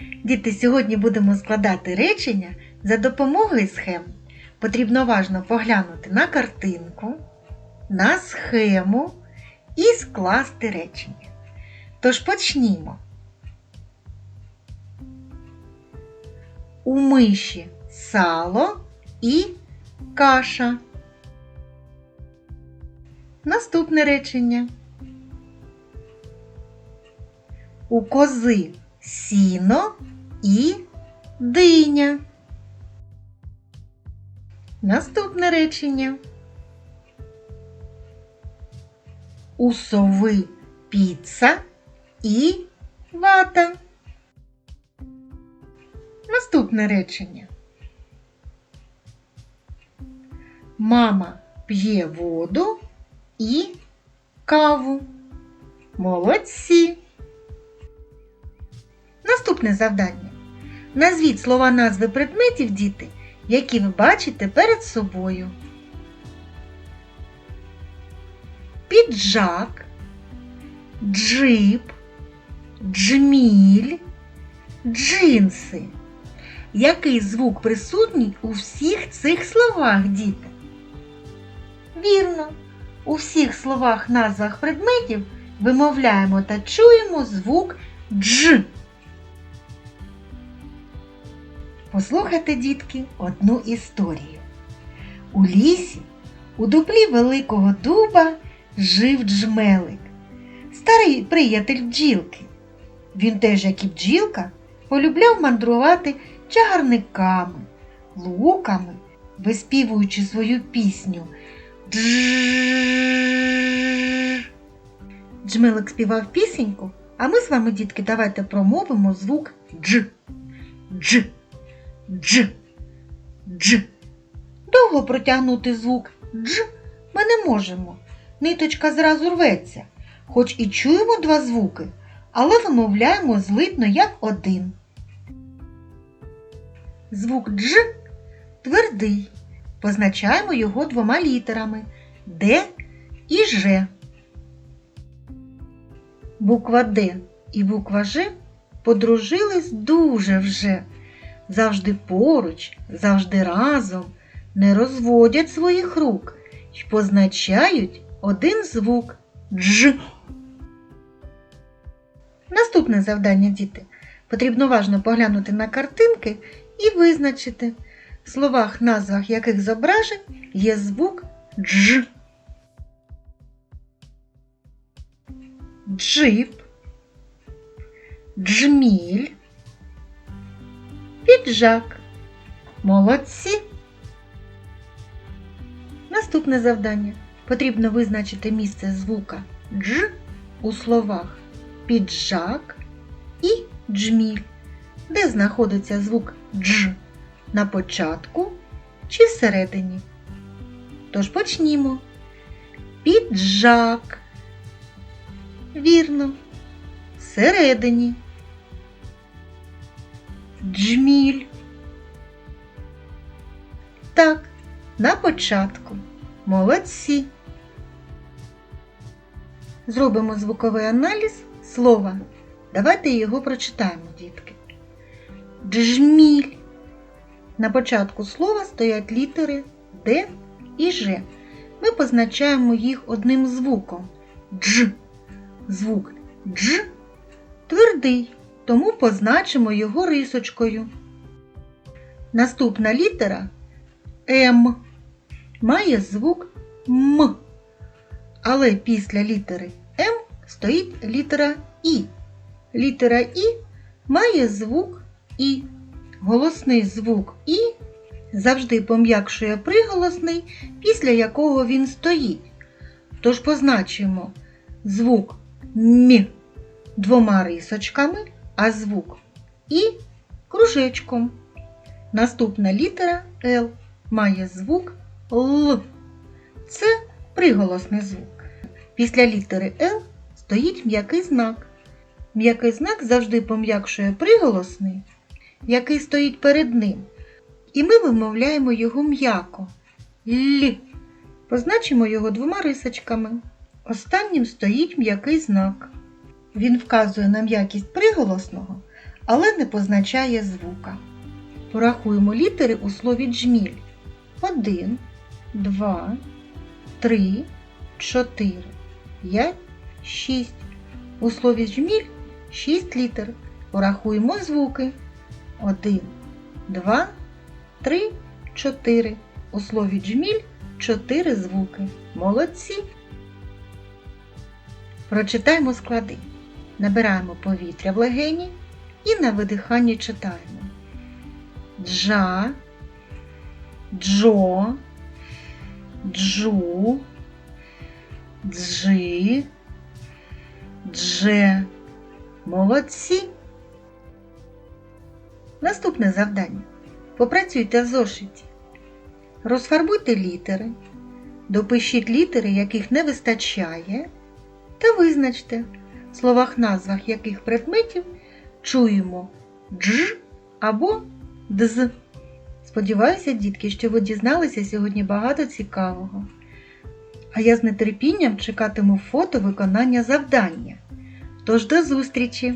Діти, сьогодні будемо складати речення за допомогою схем. Потрібно уважно поглянути на картинку, на схему і скласти речення. Тож почнімо. У миші сало і каша. Наступне речення. У кози сіно і диня. Наступне речення. У сови піца і вата. Наступне речення. Мама п'є воду і каву. Молодці. Наступне завдання. Назвіть слова назви предметів, діти, які ви бачите перед собою. Піджак, джип, джміль, джинси. Який звук присутній у всіх цих словах, діти? Вірно, у всіх словах назвах предметів вимовляємо та чуємо звук дж. Послухайте, дітки, одну історію. У лісі, у дуплі великого дуба, жив джмелик, старий приятель бджілки. Він теж, як і бджілка, полюбляв мандрувати чагарниками, луками, виспівуючи свою пісню. Дж. Джмелик співав пісеньку, а ми з вами, дітки, давайте промовимо звук дж. Дж. Дж. Дж. Довго протягнути звук дж ми не можемо. Ниточка зразу рветься, хоч і чуємо два звуки, але вимовляємо злитно як один. Звук дж твердий. Позначаємо його двома літерами Д і Ж. Буква Д і буква Ж подружились дуже вже. Завжди поруч, завжди разом, не розводять своїх рук й позначають один звук дж. Наступне завдання, діти. Потрібно уважно поглянути на картинки і визначити, в словах, назвах яких зображень є звук дж. Джип, джміль, піджак. Молодці. Наступне завдання. Потрібно визначити місце звука дж у словах піджак і джміль, де знаходиться звук дж на початку чи всередині. Тож почнімо. Піджак. Вірно. Всередині. Джміль. Так, на початку. Молодці. Зробимо звуковий аналіз слова. Давайте його прочитаємо, дітки. Джміль. На початку слова стоять літери Д і Ж. Ми позначаємо їх одним звуком дж. Звук дж твердий, тому позначимо його рисочкою. Наступна літера М має звук М. Але після літери М стоїть літера І. Літера І має звук І. Голосний звук І завжди пом'якшує приголосний, після якого він стоїть. Тож позначимо звук М двома рисочками, а звук І кружечком. Наступна літера Л має звук Л. Це приголосний звук. Після літери Л стоїть м'який знак. М'який знак завжди пом'якшує приголосний, який стоїть перед ним. І ми вимовляємо його м'яко. Л. Позначимо його двома рисочками. Останнім стоїть м'який знак. Він вказує на м'якість приголосного, але не позначає звука. Порахуємо літери у слові джміль. Один, два, три, чотири, п'ять, шість. У слові джміль шість літер. Порахуємо звуки. Один, два, три, чотири. У слові джміль чотири звуки. Молодці. Прочитаємо склади. Набираємо повітря в легені і на видиханні читаємо. Джа, джо, джу, джи, дже. Молодці. Наступне завдання. Попрацюйте в зошиті. Розфарбуйте літери, допишіть літери, яких не вистачає, та визначте, словах назвах яких предметів чуємо дж або дз. Сподіваюся, дітки, що ви дізналися сьогодні багато цікавого. А я з нетерпінням чекатиму фото виконання завдання. Тож до зустрічі!